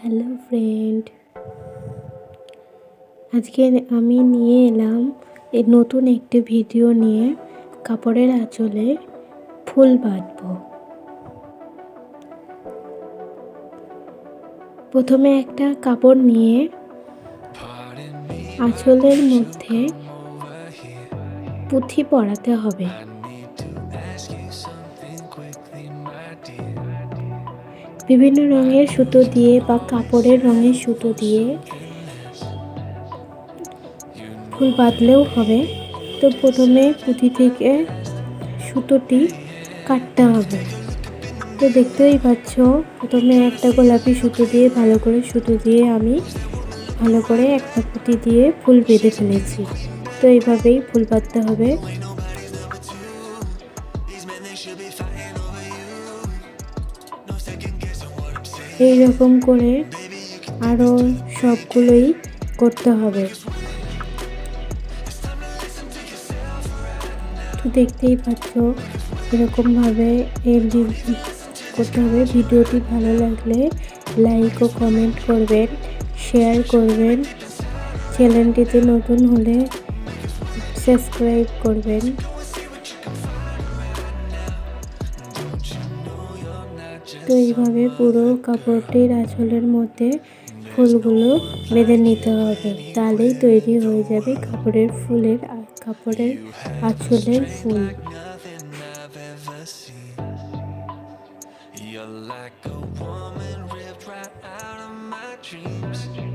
Hello friend আজকে আমি নিয়ে এলাম এই নতুন একটি ভিডিও নিয়ে কাপড়ের আঁচলে ফুল বাঁধবো। প্রথমে একটা কাপড় নিয়ে আঁচলের মধ্যে পুঁথি পরাতে হবে। বিভিন্ন রঙের সুতো দিয়ে বা কাপড়ের রঙের সুতো দিয়ে ফুল বাঁধলেও হবে। তো প্রথমে পুঁথি থেকে সুতোটি কাটতে হবে। তো দেখতেই পাচ্ছ, প্রথমে একটা গোলাপি সুতো দিয়ে ভালো করে সুতো দিয়ে আমি ভালো করে একটা পুঁতি দিয়ে ফুল বেঁধে ফেলেছি। তো এইভাবেই ফুল বাঁধতে হবে। এই রকম করে আরও সবগুলোই করতে হবে। তো দেখতেই পাচ্ছ এরকমভাবে করতে হবে। ভিডিওটি ভালো লাগলে লাইক ও কমেন্ট করবেন শেয়ার করবেন চ্যানেলটিতে নতুন হলে সাবস্ক্রাইব করবেন। তো এইভাবে পুরো কাপড়টির আঁচলের মধ্যে ফুলগুলো বেঁধে নিতে হবে তাহলেই তৈরি হয়ে যাবে কাপড়ের ফুলের কাপড়ের আঁচলের ফুল You're like a woman ripped right out of my dreams.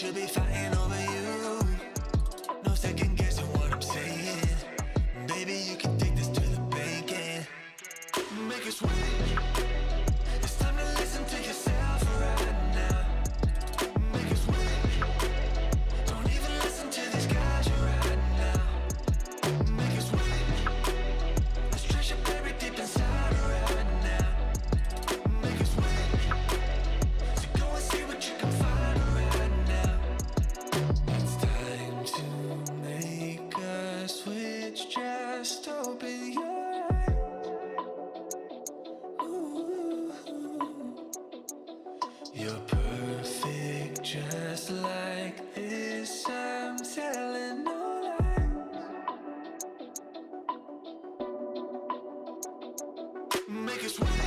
Should be fighting over you. No second guessing what I'm saying. Baby, you can take this to the bank and make it sweet. You're perfect just like this. I'm telling no lies. Make sweet.